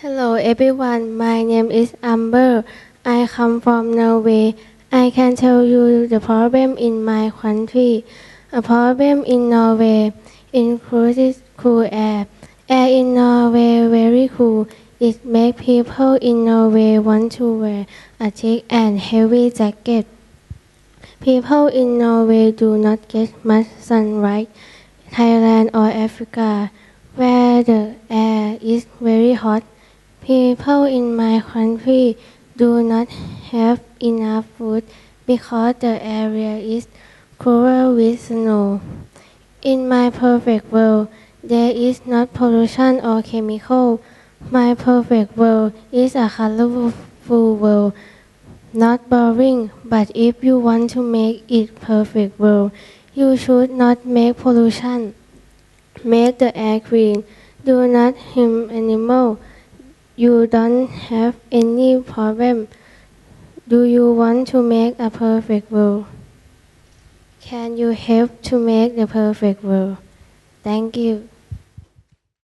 Hello everyone, my name is Amber. I come from Norway. I can tell you the problem in my country. A problem in Norway includes cool air. Air in Norway very cool. It makes people in Norway want to wear a thick and heavy jacket. People in Norway do not get much sunlight. Thailand or Africa, where the air is very hot. People in my country do not have enough food because the area is covered with snow. In my perfect world, there is not pollution or chemical. My perfect world is a colorful world, not boring. But if you want to make it perfect world, you should not make pollution. Make the air green. Do not harm animal. You don't have any problem. Do you want to make a perfect world? Can you help to make the perfect world? Thank you.